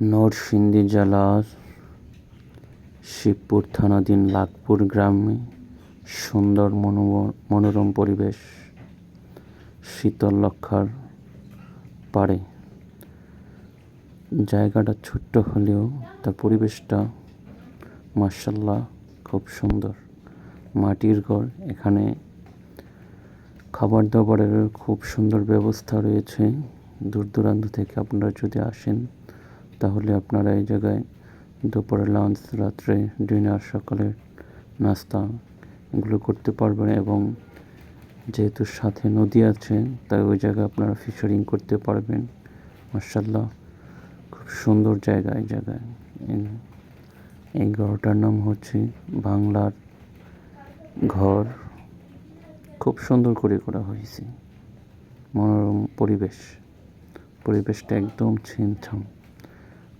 নরসিংদী জেলার শিবপুর থানাধীন লাখপুর গ্রামে সুন্দর মনোরম পরিবেশ শীতললক্ষার পাড়ে। জায়গাটা ছোট্ট হলেও তার পরিবেশটা মার্শাল্লাহ খুব সুন্দর। মাটির ঘর, এখানে খাবার দাবারের খুব সুন্দর ব্যবস্থা রয়েছে। দূর দূরান্ত থেকে আপনারা যদি আসেন তাহলে আপনারা এই জায়গায় দুপুরে লাঞ্চ রাত্রে ডিনার সকালের নাস্তা এগুলো করতে পারবেন এবং যেহেতু সাথে নদী আছে, তাই ওই জায়গায় আপনারা ফিশারিং করতে পারবেন। মার্শাল্লাহ খুব সুন্দর জায়গা এই জায়গায়। এই- ঘরটার নাম হচ্ছে বাংলার ঘর। খুব সুন্দর করে করা হয়েছে। মনোরম পরিবেশ। পরিবেশটা একদম ছিমছাম।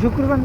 teşekkür ben